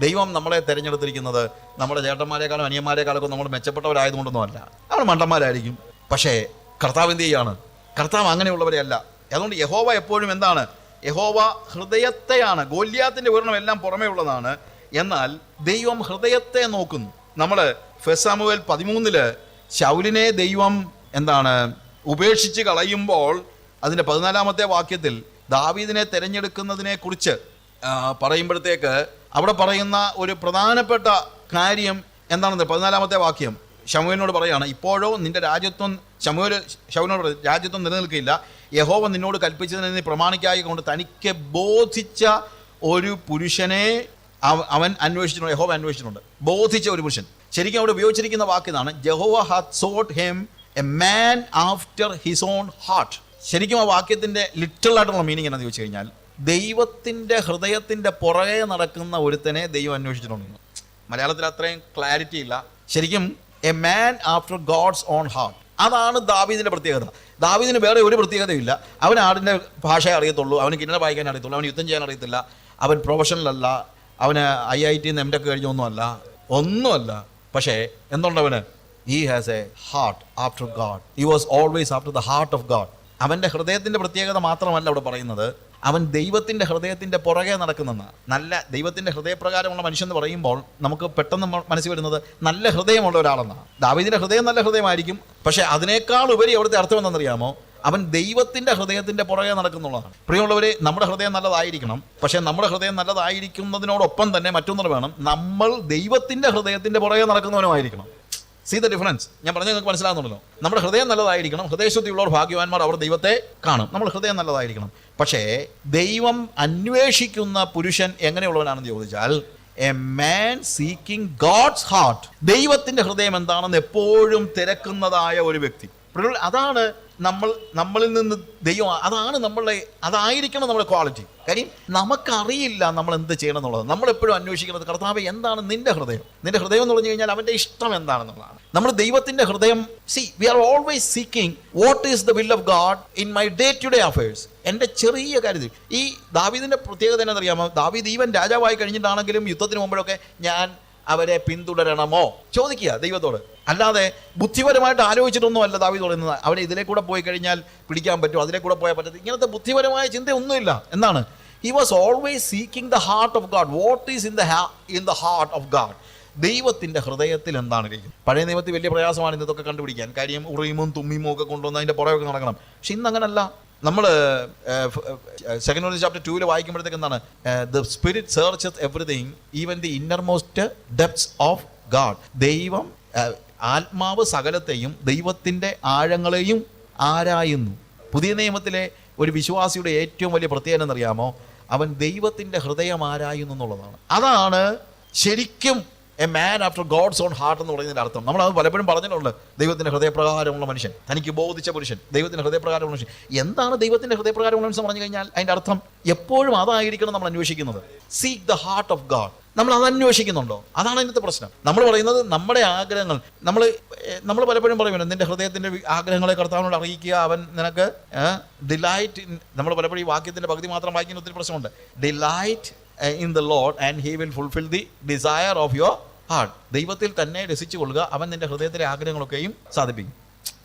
ദൈവം നമ്മളെ തിരഞ്ഞെടുത്തിരിക്കുന്നത് നമ്മുടെ ചേട്ടന്മാരെക്കാളും അനിയന്മാരെക്കാളൊക്കെ നമ്മൾ മെച്ചപ്പെട്ടവരായതുകൊണ്ടൊന്നും അല്ല നമ്മൾ മണ്ടന്മാരായിരിക്കും. പക്ഷേ കർത്താവ് എന്ത് ചെയ്യാണ്? കർത്താവ് അങ്ങനെയുള്ളവരെയല്ല അതുകൊണ്ട് യഹോവ എപ്പോഴും എന്താണ്? യഹോവ ഹൃദയത്തെയാണ് ഗോല്യാത്തിന്റെ വിവരണം എല്ലാം പുറമേ ഉള്ളതാണ്. എന്നാൽ ദൈവം ഹൃദയത്തെ നോക്കുന്നു. നമ്മൾ ഫെസാമുവൽ പതിമൂന്നിൽ ശൗലിനെ ദൈവം എന്താണ്? ഉപേക്ഷിച്ച് കളയുമ്പോൾ അതിന്റെ പതിനാലാമത്തെ വാക്യത്തിൽ ദാവീദിനെ തിരഞ്ഞെടുക്കുന്നതിനെ കുറിച്ച് പറയുമ്പോഴത്തേക്ക് അവിടെ പറയുന്ന ഒരു പ്രധാനപ്പെട്ട കാര്യം എന്താണെന്ന് പതിനാലാമത്തെ വാക്യം. ശമുവിനോട് പറയാണ് ഇപ്പോഴോ നിന്റെ രാജ്യത്വം ശമുവിൽ ശമുവിനോട് പറയും, രാജ്യത്വം നിലനിൽക്കില്ല യഹോവ നിന്നോട് കൽപ്പിച്ചതിനെ നീ പ്രമാണിക്കായി കൊണ്ട് തനിക്ക് ബോധിച്ച ഒരു പുരുഷനെ അവൻ അന്വേഷിച്ചിട്ടുണ്ട് യഹോവ അന്വേഷിച്ചിട്ടുണ്ട്. ബോധിച്ച ഒരു പുരുഷൻ. ശരിക്കും അവിടെ ഉപയോഗിച്ചിരിക്കുന്ന വാക്കിതാണ് Jehovah hath sought him a man after his own heart ശരിക്കും ആ വാക്യത്തിന്റെ ലിറ്ററൽ ആയിട്ടുള്ള മീനിങ് എന്താണെന്ന് ചോദിച്ചു കഴിഞ്ഞാൽ ദൈവത്തിന്റെ ഹൃദയത്തിന്റെ പുറകെ നടക്കുന്ന ഒരുത്തനെ ദൈവം അന്വേഷിച്ചിട്ടുണ്ട്. മലയാളത്തിൽ അത്രയും ക്ലാരിറ്റി ഇല്ല. ശരിക്കും a man after God's own heart അതാണ് ദാവീദിന്റെ പ്രത്യേകത. ദാവീദിന് വേറെ ഒരു പ്രത്യേകതയില്ല അവൻ ആടിന്റെ ഭാഷ അറിയത്തുള്ളൂ അവന് കിന്നര വായിക്കാൻ അറിയത്തുള്ളൂ അവന് യുദ്ധം ചെയ്യാൻ അറിയത്തില്ല അവൻ പ്രൊഫഷണലല്ല അവന് ഐ ഐ ടി എം കഴിഞ്ഞൊന്നുമല്ല ഒന്നുമല്ല. പക്ഷേ എന്തുണ്ടവന് he has a heart after God he was always after the heart of God അവന്റെ ഹൃദയത്തിന്റെ പ്രത്യേകത മാത്രമല്ല അവിടെ പറയുന്നത്. അവൻ ദൈവത്തിന്റെ ഹൃദയത്തിന്റെ പുറകെ നടക്കുന്ന നല്ല ദൈവത്തിന്റെ ഹൃദയപ്രകാരമുള്ള മനുഷ്യൻ എന്ന് പറയുമ്പോൾ നമുക്ക് പെട്ടെന്ന് മനസ്സിൽ വരുന്നത് നല്ല ഹൃദയമുള്ള ഒരാളെന്നാണ്. ദാവീദിന്റെ ഹൃദയം നല്ല ഹൃദയമായിരിക്കും. പക്ഷേ അതിനേക്കാൾ ഉപരി അവിടുത്തെ അർത്ഥം എന്തെന്നറിയാമോ അവൻ ദൈവത്തിന്റെ ഹൃദയത്തിന്റെ പുറകെ നടക്കുന്നുള്ളതാണ്. പ്രിയമുള്ളവരെ നമ്മുടെ ഹൃദയം നല്ലതായിരിക്കണം. പക്ഷേ നമ്മുടെ ഹൃദയം നല്ലതായിരിക്കുന്നതിനോടൊപ്പം തന്നെ മറ്റൊന്നും വേണം. നമ്മൾ ദൈവത്തിന്റെ ഹൃദയത്തിന്റെ പുറകെ നടക്കുന്നവനുമായിരിക്കണം. സീ ദ ഡിഫറൻസ് ഞാൻ പറഞ്ഞത് നിങ്ങൾക്ക് മനസ്സിലാകുന്നുണ്ടല്ലോ. നമ്മുടെ ഹൃദയം നല്ലതായിരിക്കണം. ഹൃദയശുദ്ധിയുള്ളവർ ഭാഗ്യവാന്മാർ അവർ ദൈവത്തെ കാണും. നമ്മൾ ഹൃദയം നല്ലതായിരിക്കണം. പക്ഷേ ദൈവം അന്വേഷിക്കുന്ന പുരുഷൻ എങ്ങനെയുള്ളവനാണെന്ന് ചോദിച്ചാൽ a man seeking God's heart ദൈവത്തിന്റെ ഹൃദയം എന്താണെന്ന് എപ്പോഴും തിരക്കുന്നതായ ഒരു വ്യക്തി. അതാണ് നമ്മൾ നമ്മളിൽ നിന്ന് ദൈവം അതാണ് നമ്മളുടെ അതായിരിക്കണം നമ്മുടെ ക്വാളിറ്റി കാര്യം നമുക്കറിയില്ല നമ്മൾ എന്ത് ചെയ്യണം എന്നുള്ളത് നമ്മൾ എപ്പോഴും അന്വേഷിക്കുന്നത് കർത്താവ് എന്താണ് നിന്റെ ഹൃദയം? നിന്റെ ഹൃദയം എന്ന് പറഞ്ഞു കഴിഞ്ഞാൽ അവന്റെ ഇഷ്ടം എന്താണെന്നുള്ളതാണ്. നമ്മൾ ദൈവത്തിന്റെ ഹൃദയം see we are always seeking what is the will of God in my day to day affairs എന്റെ ചെറിയ കാര്യത്തിൽ ഈ ദാവീദിന്റെ പ്രത്യേകത എന്നറിയാമോ ദാവീദ് ഈവൻ രാജാവായി കഴിഞ്ഞിട്ടാണെങ്കിലും യുദ്ധത്തിന് മുമ്പിലൊക്കെ ഞാൻ അവരെ പിന്തുടരണമോ? ചോദിക്കുക ദൈവത്തോട്. അല്ലാതെ ബുദ്ധിപരമായിട്ട് ആലോചിച്ചിട്ടൊന്നും അല്ല ദാവി തുടങ്ങുന്നത് അവനെ ഇതിലെ കൂടെ പോയി കഴിഞ്ഞാൽ പിടിക്കാൻ പറ്റും അതിലെ കൂടെ പോയാൽ പറ്റത്തില്ല. ഇങ്ങനത്തെ ബുദ്ധിപരമായ ചിന്തയൊന്നുമില്ല. എന്നാണ് he was always seeking the heart of God what is in the in the heart of God ദൈവത്തിന്റെ ഹൃദയത്തിൽ എന്താണ് ഇരിക്കുന്നത് പഴയ നിയമത്തിൽ വലിയ പ്രയാസമാണ് ഇന്നതൊക്കെ കണ്ടുപിടിക്കാൻ. കാര്യം ഉറിയുമും തുമ്മിമും ഒക്കെ കൊണ്ടുവന്ന് അതിന്റെ പുറകെ നടക്കണം. പക്ഷെ ഇന്ന് അങ്ങനല്ല. നമ്മൾ സെക്കൻഡ് ചാപ്റ്റർ ടൂവിൽ വായിക്കുമ്പോഴത്തേക്ക് എന്താണ്? The spirit search everything even the innermost depths of God ദൈവം ആത്മാവ് സകലത്തെയും ദൈവത്തിന്റെ ആഴങ്ങളെയും ആരായുന്നു. പുതിയ നിയമത്തിലെ ഒരു വിശ്വാസിയുടെ ഏറ്റവും വലിയ പ്രത്യേകത എന്നറിയാമോ അവൻ ദൈവത്തിന്റെ ഹൃദയം ആരായുന്നു എന്നുള്ളതാണ്. അതാണ് ശരിക്കും a man after God's own heart എന്ന് പറയുന്നതിന്റെ അർത്ഥം. നമ്മൾ അത് പലപ്പോഴും പറഞ്ഞിട്ടുണ്ട്. ദൈവത്തിന്റെ ഹൃദയപ്രകാരമുള്ള മനുഷ്യൻ തനിക്ക് ബോധിച്ച പുരുഷൻ ദൈവത്തിന്റെ ഹൃദയപ്രകാരമുള്ള മനുഷ്യൻ. എന്താണ് ദൈവത്തിന്റെ ഹൃദയപ്രകാരമുള്ള മനുഷ്യൻ പറഞ്ഞു കഴിഞ്ഞാൽ അതിന്റെ അർത്ഥം എപ്പോഴും അതായിരിക്കണം നമ്മൾ അന്വേഷിക്കുന്നത്. Seek the heart of God നമ്മൾ അത് അന്വേഷിക്കുന്നുണ്ടോ? അതാണ് ഇന്നത്തെ പ്രശ്നം. നമ്മൾ പറയുന്നത് നമ്മുടെ ആഗ്രഹങ്ങൾ. നമ്മൾ നമ്മൾ പലപ്പോഴും പറയുമല്ലോ നിന്റെ ഹൃദയത്തിന്റെ ആഗ്രഹങ്ങളെ കർത്താവിനോട് അറിയിക്കുക. അവൻ നിനക്ക് ഡിലൈറ്റ് നമ്മൾ പലപ്പോഴും ഈ വാക്യത്തിന്റെ പകുതി മാത്രം വായിക്കുന്ന ഒത്തിരി പ്രശ്നമുണ്ട്. Delight in the Lord and he will fulfil the desire of your heart ദൈവത്തിൽ തന്നെ രസിച്ചു കൊള്ളുക അവൻ നിന്റെ ഹൃദയത്തിലെ ആഗ്രഹങ്ങളൊക്കെയും സാധിപ്പിക്കും.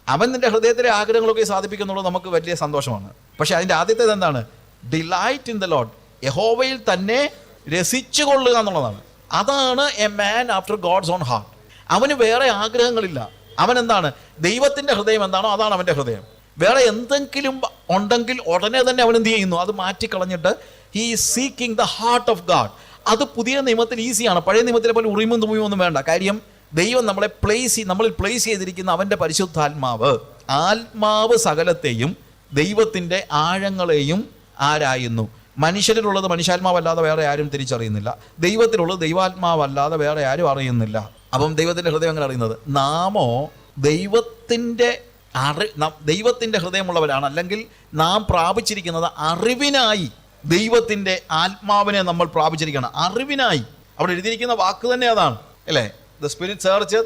അവൻ നിന്റെ ഹൃദയത്തിലെ ആഗ്രഹങ്ങളൊക്കെ സാധിപ്പിക്കുന്നുള്ളത് നമുക്ക് വലിയ സന്തോഷമാണ്. പക്ഷേ അതിന്റെ ആദ്യത്തേത് എന്താണ്? ഡിലൈറ്റ് ഇൻ ദ ലോഡ് യഹോവയിൽ തന്നെ രസിച്ചു കൊള്ളുക എന്നുള്ളതാണ്. അതാണ് a man after God's own heart അവന് വേറെ ആഗ്രഹങ്ങളില്ല. അവൻ എന്താണ്? ദൈവത്തിന്റെ ഹൃദയം എന്താണോ അതാണ് അവന്റെ ഹൃദയം. വേറെ എന്തെങ്കിലും ഉണ്ടെങ്കിൽ ഉടനെ തന്നെ അവൻ എന്ത് ചെയ്യുന്നു? അത് മാറ്റിക്കളഞ്ഞിട്ട് he seeking the heart of God അത് പുതിയ നിയമത്തിൽ ഈസിയാണ്. പഴയ നിയമത്തിലെ പോലെ ഉറിമും തുമ്മിയും ഒന്നും വേണ്ട. കാര്യം ദൈവം നമ്മളെ പ്ലേസ് നമ്മളിൽ പ്ലേസ് ചെയ്തിരിക്കുന്ന അവന്റെ പരിശുദ്ധാത്മാവ് ആത്മാവ് സകലത്തെയും ദൈവത്തിന്റെ ആഴങ്ങളെയും ആരായുന്നു. മനുഷ്യരിലുള്ളത് മനുഷ്യാത്മാവല്ലാതെ വേറെ ആരും തിരിച്ചറിയുന്നില്ല. ദൈവത്തിലുള്ളത് ദൈവാത്മാവല്ലാതെ വേറെ ആരും അറിയുന്നില്ല. അപ്പം ദൈവത്തിന്റെ ഹൃദയം എങ്ങനെ അറിയുന്നത്? നാമോ ദൈവത്തിന്റെ അറി ദൈവത്തിന്റെ ഹൃദയമുള്ളവരാണ്. അല്ലെങ്കിൽ നാം പ്രാപിച്ചിരിക്കുന്നത് അറിവിനായി ദൈവത്തിന്റെ ആത്മാവിനെ നമ്മൾ പ്രാപിച്ചിരിക്കണം. അറിവിനായി. അവിടെ എഴുതിയിരിക്കുന്ന വാക്ക് തന്നെ അതാണ്. അല്ലേ? ദ സ്പിരിറ്റ് സെർച്ച്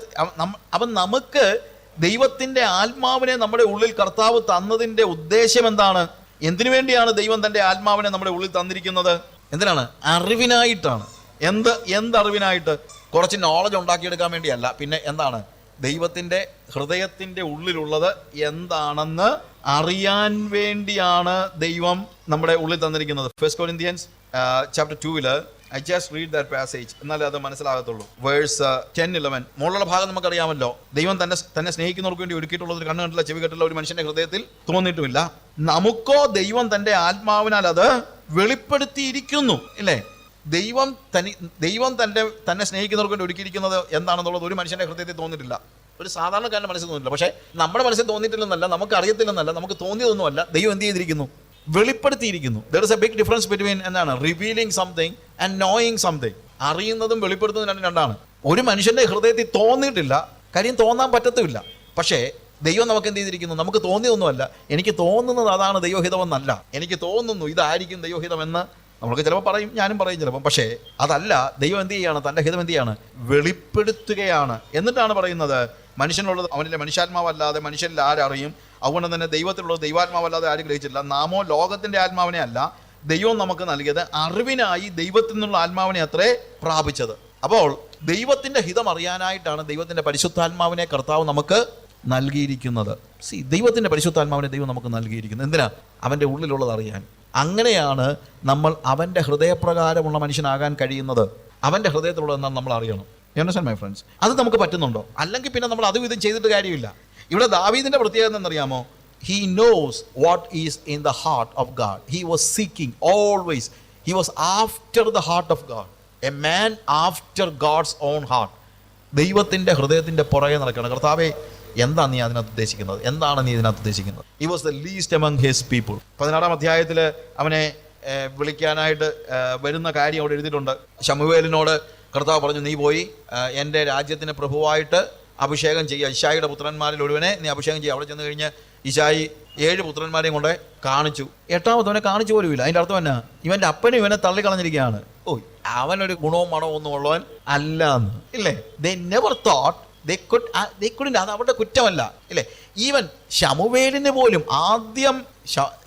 അവൻ നമുക്ക് ദൈവത്തിന്റെ ആത്മാവിനെ നമ്മുടെ ഉള്ളിൽ കർത്താവ് തന്നതിന്റെ ഉദ്ദേശം എന്താണ്? എന്തിനു വേണ്ടിയാണ് ദൈവം തന്റെ ആത്മാവിനെ നമ്മുടെ ഉള്ളിൽ തന്നിരിക്കുന്നത്? എന്തിനാണ്? അറിവിനായിട്ടാണ്. എന്ത് എന്തറിവിനായിട്ട്? കുറച്ച് നോളജ് ഉണ്ടാക്കിയെടുക്കാൻ വേണ്ടിയല്ല. പിന്നെ എന്താണ്? ദൈവത്തിന്റെ ഹൃദയത്തിന്റെ ഉള്ളിലുള്ളത് എന്താണെന്ന് അറിയാൻ വേണ്ടിയാണ് ദൈവം നമ്മുടെ ഉള്ളിൽ തന്നിരിക്കുന്നത്. ഫസ്റ്റ് കൊരിന്ത്യൻസ് ചാപ്റ്റർ ടൂവിൽ I just read that passage എന്നാലേ അത് മനസ്സിലാകത്തുള്ളൂ. വേഴ്സ് ടെൻ ഇലവൻ മുകളിലുള്ള ഭാഗം നമുക്കറിയാമല്ലോ. ദൈവം തന്നെ തന്നെ സ്നേഹിക്കുന്നവർക്ക് വേണ്ടി ഒരുക്കിയിട്ടുള്ള ഒരു കണ്ണ് കണ്ടില്ല ചെവി കണ്ടില്ല ഒരു മനുഷ്യന്റെ ഹൃദയത്തിൽ തോന്നിയിട്ടുമില്ല. നമുക്കോ ദൈവം തന്റെ ആത്മാവിനാൽ അത് വെളിപ്പെടുത്തിയിരിക്കുന്നു ഇല്ലേ? ദൈവം തനി ദൈവം തന്റെ തന്നെ സ്നേഹിക്കുന്നവർക്ക് വേണ്ടി ഒരുക്കിയിരിക്കുന്നത് എന്താണെന്നുള്ളത് ഒരു മനുഷ്യന്റെ ഹൃദയത്തിൽ തോന്നിയിട്ടില്ല. ഒരു സാധാരണക്കാരന്റെ മനസ്സിൽ തോന്നില്ല പക്ഷേ നമ്മുടെ മനസ്സിൽ തോന്നിയിട്ടില്ലെന്നല്ല നമുക്ക് അറിയത്തില്ലെന്നല്ല നമുക്ക് തോന്നിയതൊന്നുമല്ല. ദൈവം എന്ത് ചെയ്തിരിക്കുന്നു? വെളിപ്പെടുത്തിയിരിക്കുന്നു. There is a big difference between എന്താണ്? Revealing something and knowing something അറിയുന്നതും വെളിപ്പെടുത്തുന്നതും രണ്ടും രണ്ടാണ്. ഒരു മനുഷ്യന്റെ ഹൃദയത്തിൽ തോന്നിയിട്ടില്ല. കാര്യം തോന്നാൻ പറ്റത്തുമില്ല. പക്ഷേ ദൈവം നമുക്ക് എന്ത് ചെയ്തിരിക്കുന്നു? നമുക്ക് തോന്നിയൊന്നുമല്ല എനിക്ക് തോന്നുന്നത് അതാണ് ദൈവഹിതമെന്നല്ല. എനിക്ക് തോന്നുന്നു ഇതായിരിക്കും ദൈവഹിതമെന്ന് നമ്മൾക്ക് ചിലപ്പോൾ പറയും. ഞാനും പറയും ചിലപ്പം പക്ഷേ അതല്ല ദൈവം എന്ത് ചെയ്യുകയാണ് തന്റെ ഹിതം എന്ത് ചെയ്യാണ്? വെളിപ്പെടുത്തുകയാണ്. എന്നിട്ടാണ് പറയുന്നത് മനുഷ്യനുള്ളത് അവനിലെ മനുഷ്യാത്മാവല്ലാതെ മനുഷ്യനിൽ ആരറിയും? അതുകൊണ്ട് തന്നെ ദൈവത്തിലുള്ളത് ദൈവാത്മാവല്ലാതെ ആരും ഗ്രഹിച്ചില്ല നാമോ ലോകത്തിന്റെ ആത്മാവിനെ അല്ല ദൈവം നമുക്ക് നൽകിയത് അറിവിനായി ദൈവത്തിൽ നിന്നുള്ള ആത്മാവിനെ അത്രേ പ്രാപിച്ചത്. അപ്പോൾ ദൈവത്തിന്റെ ഹിതം അറിയാനായിട്ടാണ് ദൈവത്തിന്റെ പരിശുദ്ധാത്മാവിനെ കർത്താവ് നമുക്ക് നൽകിയിരിക്കുന്നത്. സി ദൈവത്തിന്റെ പരിശുദ്ധാത്മാവിനെ ദൈവം നമുക്ക് നൽകിയിരിക്കുന്നത്. എന്തിനാ? അവന്റെ ഉള്ളിലുള്ളത് അറിയാൻ. അങ്ങനെയാണ് നമ്മൾ അവന്റെ ഹൃദയപ്രകാരമുള്ള മനുഷ്യനാകാൻ കഴിയുന്നത്. അവന്റെ ഹൃദയത്തിലുള്ളത് എന്താണെന്ന് നമ്മൾ അറിയണം. അണ്ടർസ്റ്റാൻഡ് മൈ ഫ്രണ്ട്സ് അത് നമുക്ക് പറ്റുന്നുണ്ടോ? അല്ലെങ്കിൽ പിന്നെ നമ്മൾ അതും ഇതും ചെയ്തിട്ട് കാര്യമില്ല. ഇവിടെ ദാവീദിന്റെ പ്രത്യേകത എന്നറിയാമോ he knows what is in the heart of God he was seeking always he was after the heart of God a man after God's own heart ദൈവത്തിന്റെ ഹൃദയത്തിന്റെ പുറകെ നടക്കണം. കർത്താവേ എന്താണ് നീ അതിനകത്ത് ഉദ്ദേശിക്കുന്നത്? എന്താണ് നീ ഇതിനകത്ത് ഉദ്ദേശിക്കുന്നത്? He was the least among his people പതിനാറാം അധ്യായത്തിൽ അവനെ വിളിക്കാനായിട്ട് വരുന്ന കാര്യം അവിടെ എഴുതിയിട്ടുണ്ട്. ശമുവേലിനോട് കർത്താവ് പറഞ്ഞു നീ പോയി എന്റെ രാജ്യത്തിന് പ്രഭുവായിട്ട് അഭിഷേകം ചെയ്യുക. ഇഷായിയുടെ പുത്രന്മാരിൽ ഒരുവനെ നീ അഭിഷേകം ചെയ്യുക. അവിടെ ചെന്ന് കഴിഞ്ഞ് ഇഷായി ഏഴ് പുത്രന്മാരെയും കൊണ്ട് കാണിച്ചു. എട്ടാമത്തവനെ കാണിച്ചു പോലുമില്ല അതിന്റെ അർത്ഥം എന്നാ? ഇവന്റെ അപ്പനും ഇവനെ തള്ളിക്കളഞ്ഞിരിക്കുകയാണ്. ഓ അവനൊരു ഗുണവും മണവും ഒന്നും ഉള്ളവൻ അല്ല എന്ന്. ഇല്ലേ? They never thought they could they അത് അവരുടെ കുറ്റമല്ല. ഇല്ലേ? ഈവൻ ശമുവേലിന് പോലും ആദ്യം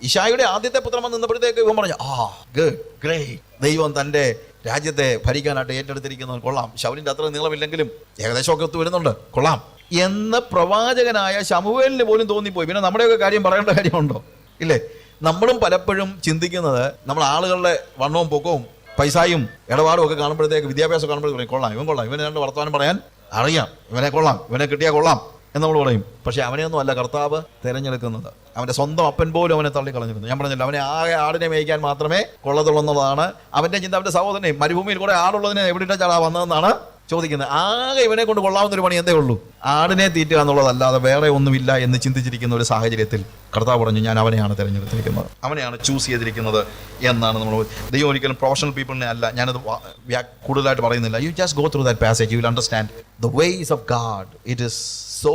ഇഷായുടെ ആദ്യത്തെ പുത്രം നിന്നപ്പോഴത്തേക്ക് ഇവൻ പറഞ്ഞു ആ ഗുഡ് ഗ്രേറ്റ് ദൈവം തന്റെ രാജ്യത്തെ ഭരിക്കാനായിട്ട് ഏറ്റെടുത്തിരിക്കുന്നത് കൊള്ളാം. ശൗലിന്റെ അത്ര നീളമില്ലെങ്കിലും ഏകദേശമൊക്കെ ഒത്തു വരുന്നുണ്ട്. കൊള്ളാം. എന്ന് പ്രവാചകനായ ശമുവേലിന് പോലും തോന്നിപ്പോയി. പിന്നെ നമ്മുടെയൊക്കെ കാര്യം പറയേണ്ട കാര്യമുണ്ടോ? ഇല്ലേ? നമ്മളും പലപ്പോഴും ചിന്തിക്കുന്നത് നമ്മൾ ആളുകളുടെ വണ്ണവും പൊക്കവും പൈസയും ഇടപാടും ഒക്കെ കാണുമ്പോഴത്തേക്ക് വിദ്യാഭ്യാസം കാണുമ്പോഴത്തേക്ക് കൊള്ളാം ഇവൻ കൊള്ളാം. ഇവനെ രണ്ട് വർത്തമാനം പറയാൻ അറിയാം. ഇവനെ കൊള്ളാം. ഇവനെ കിട്ടിയാൽ കൊള്ളാം. എന്ന് നമ്മൾ പറയും. പക്ഷേ അവനെയൊന്നും അല്ല കർത്താവ് തിരഞ്ഞെടുക്കുന്നത്. അവന്റെ സ്വന്തം അപ്പൻ പോലും അവനെ തള്ളിക്കളഞ്ഞിരുന്നു. ഞാൻ പറഞ്ഞില്ല അവനെ ആകെ ആടിനെ മേയ്ക്കാൻ മാത്രമേ കൊള്ളത്തുള്ളൂ എന്നുള്ളതാണ് അവന്റെ ചിന്ത അവന്റെ സഹോദരനെ മരുഭൂമിയിൽ കൂടെ ആടുള്ളതിനെ എവിടെ ചാടാ വന്നതെന്നാണ് ചോദിക്കുന്നത്. ആകെ ഇവനെ കൊണ്ട് കൊള്ളാവുന്ന ഒരു പണി എന്തേ ഉള്ളൂ? ആടിനെ തീറ്റുക എന്നുള്ളതല്ലാതെ വേറെ ഒന്നുമില്ല എന്ന് ചിന്തിച്ചിരിക്കുന്ന ഒരു സാഹചര്യത്തിൽ കർത്താവ് പറഞ്ഞു ഞാൻ അവനെയാണ് തിരഞ്ഞെടുത്തിരിക്കുന്നത്. അവനെയാണ് ചൂസ് ചെയ്തിരിക്കുന്നത് എന്നാണ് നമ്മൾ ദൈവം ഒരിക്കലും പ്രൊഫഷണൽ പീപ്പിളിനെ അല്ല ഞാനത് കൂടുതലായിട്ട് പറയുന്നില്ല. You just go through that passage you will understand the ways of God it is so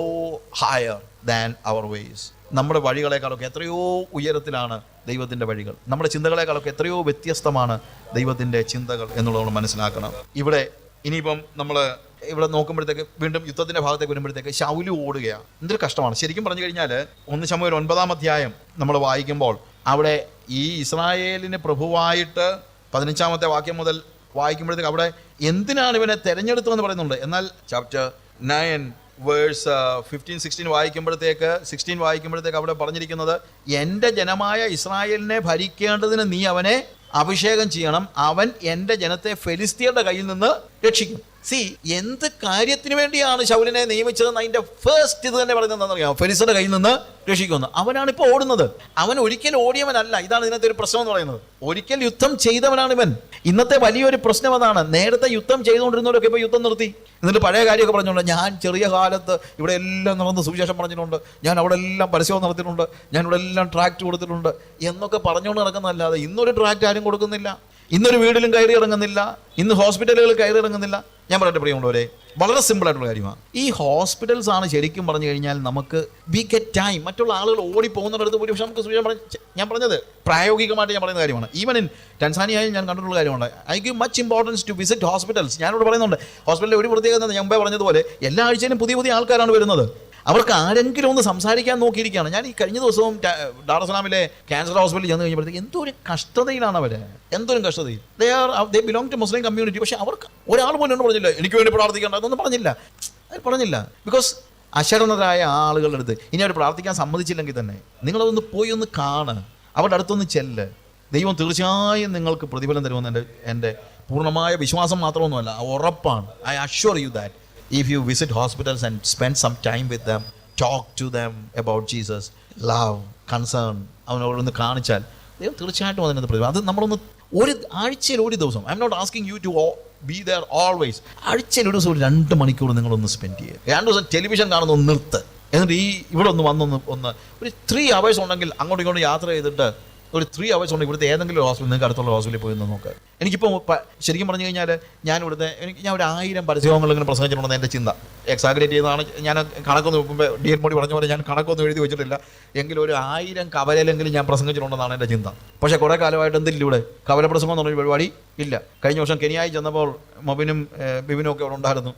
higher than our ways നമ്മുടെ വഴികളെക്കാളൊക്കെ എത്രയോ ഉയരത്തിലാണ് ദൈവത്തിന്റെ വഴികൾ. നമ്മുടെ ചിന്തകളെക്കാളൊക്കെ എത്രയോ വ്യത്യസ്തമാണ് ദൈവത്തിന്റെ ചിന്തകൾ എന്നുള്ളത് നമ്മൾ മനസ്സിലാക്കണം. ഇവിടെ ഇനിയിപ്പം നമ്മൾ ഇവിടെ നോക്കുമ്പോഴത്തേക്ക് വീണ്ടും യുദ്ധത്തിന്റെ ഭാഗത്തേക്ക് വരുമ്പോഴത്തേക്ക് ശൗലി ഓടുകയാണ്. എന്തൊരു കഷ്ടമാണ്. ശരിക്കും പറഞ്ഞു കഴിഞ്ഞാൽ ഒന്ന് ശമുവേൽ ഒൻപതാം അധ്യായം നമ്മൾ വായിക്കുമ്പോൾ അവിടെ ഈ ഇസ്രായേലിന് പ്രഭുവായിട്ട് പതിനഞ്ചാമത്തെ വാക്യം മുതൽ വായിക്കുമ്പോഴത്തേക്ക് അവിടെ എന്തിനാണ് ഇവനെ തിരഞ്ഞെടുത്തതെന്ന് പറയുന്നുണ്ട്. എന്നാൽ chapter nine verse fifteen sixteen വായിക്കുമ്പോഴത്തേക്ക് sixteen വായിക്കുമ്പോഴത്തേക്ക് അവിടെ പറഞ്ഞിരിക്കുന്നത് എന്റെ ജനമായ ഇസ്രായേലിനെ ഭരിക്കേണ്ടതിന് നീ അവനെ അഭിഷേകം ചെയ്യണം. അവൻ എന്റെ ജനത്തെ ഫെലിസ്തീയുടെ കയ്യിൽ നിന്ന് രക്ഷിക്കും. സി എന്ത് കാര്യത്തിന് വേണ്ടിയാണ് ശൗലിനെ നിയമിച്ചതെന്ന് അതിന്റെ ഫസ്റ്റ് ഇത് തന്നെ പറയുന്നത് എന്താണെന്നറിയാം ഫെലിസിന്റെ കയ്യിൽ നിന്ന് രക്ഷിക്കുന്നു. അവനാണ് ഇപ്പോൾ ഓടുന്നത്. അവൻ ഒരിക്കൽ ഓടിയവനല്ല. ഇതാണ് ഇതിനകത്ത് ഒരു പ്രശ്നം എന്ന് പറയുന്നത്. ഒരിക്കൽ യുദ്ധം ചെയ്തവനാണ് ഇവൻ. ഇന്നത്തെ വലിയൊരു പ്രശ്നം അതാണ്. നേരത്തെ യുദ്ധം ചെയ്തുകൊണ്ടിരുന്നവരൊക്കെ ഇപ്പോൾ യുദ്ധം നിർത്തി. എന്നിട്ട് പഴയ കാര്യമൊക്കെ പറഞ്ഞുകൊണ്ട് ഞാൻ ചെറിയ കാലത്ത് ഇവിടെ എല്ലാം നടന്ന് സുവിശേഷം പറഞ്ഞിട്ടുണ്ട്. ഞാൻ അവിടെ എല്ലാം പരസ്യവും നടത്തിയിട്ടുണ്ട്. ഞാൻ ഇവിടെ എല്ലാം ട്രാക്ട് കൊടുത്തിട്ടുണ്ട്. എന്നൊക്കെ പറഞ്ഞുകൊണ്ട് നടക്കുന്നതല്ലാതെ ഇന്നൊരു ട്രാക്ട് ആരും കൊടുക്കുന്നില്ല. ഇന്നൊരു വീടിലും കയറി ഇറങ്ങുന്നില്ല ഇന്ന് ഹോസ്പിറ്റലുകളിൽ കയറി ഇറങ്ങുന്നില്ല. ഞാൻ പറയട്ടെ പ്രിയമുള്ളവരെ വളരെ സിമ്പിൾ ആയിട്ടുള്ള കാര്യമാണ്. ഈ ഹോസ്പിറ്റൽസ് ആണ് ശരിക്കും പറഞ്ഞു കഴിഞ്ഞാൽ നമുക്ക് വി ഗെറ്റ് ടൈം മറ്റുള്ള ആളുകൾ ഓടി പോകുന്നിടത്ത് ഒരു പക്ഷേ നമുക്ക് പറഞ്ഞ ഞാൻ പറഞ്ഞത് പ്രായോഗികമായിട്ട് ഞാൻ പറയുന്ന കാര്യമാണ്. ഈവൻ ഇൻ ടെൻസാനിയായി ഞാൻ കണ്ടിട്ടുള്ള കാര്യമാണ്. I give much importance to visit hospitals ഞാനിവിടെ പറയുന്നുണ്ട്. ഹോസ്പിറ്റലിൽ ഒരു പ്രത്യേകത ഞാൻ മുമ്പേ പറഞ്ഞതുപോലെ എല്ലാ ആഴ്ചയിലും പുതിയ പുതിയ ആൾക്കാരാണ് വരുന്നത്. അവർക്ക് ആരെങ്കിലും ഒന്ന് സംസാരിക്കാൻ നോക്കിയിരിക്കുകയാണ്. ഞാൻ ഈ കഴിഞ്ഞ ദിവസവും ഡാറസ്ലാമിലെ ക്യാൻസർ ഹോസ്പിറ്റലിൽ ചെന്ന് കഴിഞ്ഞപ്പോഴത്തേക്ക് എന്തോ ഒരു കഷ്ടതയിലാണ് അവർ എന്തോരം കഷ്ടതയിൽ. They are they belong to Muslim community പക്ഷേ അവർക്ക് ഒരാൾ പോലും ഒന്നും പറഞ്ഞില്ല എനിക്ക് വേണ്ടി പ്രാർത്ഥിക്കേണ്ട. അതൊന്നും പറഞ്ഞില്ല. അത് പറഞ്ഞില്ല. ബിക്കോസ് അശരണരായ ആളുകളുടെ അടുത്ത് ഇനി അവർ പ്രാർത്ഥിക്കാൻ സമ്മതിച്ചില്ലെങ്കിൽ തന്നെ നിങ്ങളതൊന്ന് പോയി ഒന്ന് കാണ്. അവരുടെ അടുത്തൊന്ന് ചെല്ല്. ദൈവം തീർച്ചയായും നിങ്ങൾക്ക് പ്രതിഫലം തരുമെന്ന് എന്റെ എന്റെ പൂർണമായ വിശ്വാസം മാത്രമൊന്നുമല്ല ഉറപ്പാണ്. I assure you that if you visit hospitals and spend some time with them talk to them about Jesus love concern അവനോടൊന്ന് കാണിച്ചാൽ ദൈവം തീർച്ചയായിട്ടും അതിനകത്ത് പ്രതിഭ അത് നമ്മളൊന്ന് ഒരു ആഴ്ചയിൽ ഒരു ദിവസം I'm not asking you to be there always ആഴ്ചയിൽ ഒരു ദിവസം ഒരു രണ്ട് മണിക്കൂർ നിങ്ങളൊന്ന് സ്പെൻഡ് ചെയ്യുക. രണ്ട് ദിവസം ടെലിവിഷൻ കാണുന്ന ഒന്ന് നിർത്ത്. എന്നിട്ട് ഈ ഇവിടെ ഒന്ന് വന്നൊന്ന് ഒന്ന് ഒരു ത്രീ അവേഴ്സ് ഉണ്ടെങ്കിൽ അങ്ങോട്ടും ഇങ്ങോട്ടും യാത്ര ചെയ്തിട്ട് ഒരു ത്രീ അവേഴ്സ് കൊണ്ട് ഇവിടുത്തെ ഏതെങ്കിലും ഒരു ഹോസ്പിറ്റൽ നിങ്ങൾക്ക് അടുത്തുള്ള ഹോസ്പിറ്റലിൽ പോയി നോക്കുക എനിക്കിപ്പോൾ ശരിക്കും പറഞ്ഞു കഴിഞ്ഞാൽ ഞാൻ ഇവിടുത്തെ എനിക്ക് ഞാൻ ഒരു ആയിരം പരസ്യങ്ങൾ ഇങ്ങനെ പ്രസംഗിച്ചിട്ടുണ്ടെന്ന് എന്റെ ചിന്ത. എക്സാഗ്രേറ്റ് ചെയ്യുന്നതാണ് ഞാൻ കണക്കൊന്നും നോക്കുമ്പോൾ ഡി എൻ മോഡി പറഞ്ഞ പോലെ ഞാൻ കണക്കൊന്നും എഴുതി വെച്ചിട്ടില്ല. എങ്കിലും ഒരു ആയിരം കവലയിലെങ്കിലും ഞാൻ പ്രസംഗിച്ചിട്ടുണ്ടെന്നാണ് എന്റെ ചിന്ത. പക്ഷേ കുറേ കാലമായിട്ട് എന്തില്ല ഇവിടെ? കവല പ്രസംഗം എന്ന് പറഞ്ഞൊരു പരിപാടി ഇല്ല. കഴിഞ്ഞ വർഷം കെനിയായി ചെന്നപ്പോൾ മൊബിനും ബിബിനും ഒക്കെ അവിടെ ഉണ്ടായിരുന്നു.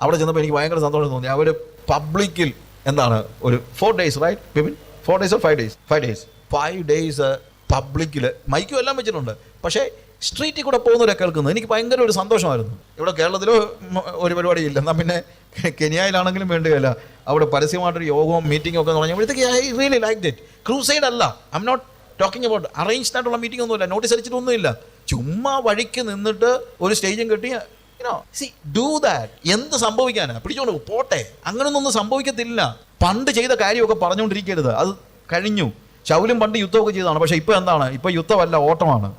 അവിടെ ചെന്നപ്പോൾ എനിക്ക് ഭയങ്കര സന്തോഷം തോന്നി. അവർ പബ്ലിക്കിൽ എന്താണ്? ഒരു four days right Bibin? Four days five days five days five days പബ്ലിക്കിൽ മൈക്കും എല്ലാം വെച്ചിട്ടുണ്ട്. പക്ഷേ സ്ട്രീറ്റിൽ കൂടെ പോകുന്നവരെ കേൾക്കുന്നത് എനിക്ക് ഭയങ്കര ഒരു സന്തോഷമായിരുന്നു. ഇവിടെ കേരളത്തിൽ ഒരു പരിപാടി ഇല്ല എന്നാൽ പിന്നെ കെനിയയിലാണെങ്കിലും വേണ്ടിയല്ല അവിടെ പരസ്യമായിട്ടൊരു യോഗവും മീറ്റിംഗും ഒക്കെ തുടങ്ങിയപ്പോഴത്തേക്ക് I really like that crusade അല്ല. I'm not talking about arranged ആയിട്ടുള്ള മീറ്റിംഗ് ഒന്നുമില്ല. നോട്ടീസ് അടിച്ചിട്ടൊന്നുമില്ല. ചുമ്മാ വഴിക്ക് നിന്നിട്ട് ഒരു സ്റ്റേജും കെട്ടി സി ഡു ദാറ്റ് എന്ത് സംഭവിക്കാനാ? പിടിച്ചോണ്ട് പോട്ടെ പോട്ടെ. അങ്ങനൊന്നും സംഭവിക്കത്തില്ല. പണ്ട് ചെയ്ത കാര്യമൊക്കെ പറഞ്ഞുകൊണ്ടിരിക്കരുത്. അത് കഴിഞ്ഞു. ശൗലും പണ്ട് യുദ്ധമൊക്കെ ചെയ്തതാണ്. പക്ഷേ ഇപ്പോൾ എന്താണ്? ഇപ്പോൾ യുദ്ധമല്ല ഓട്ടമാണ്.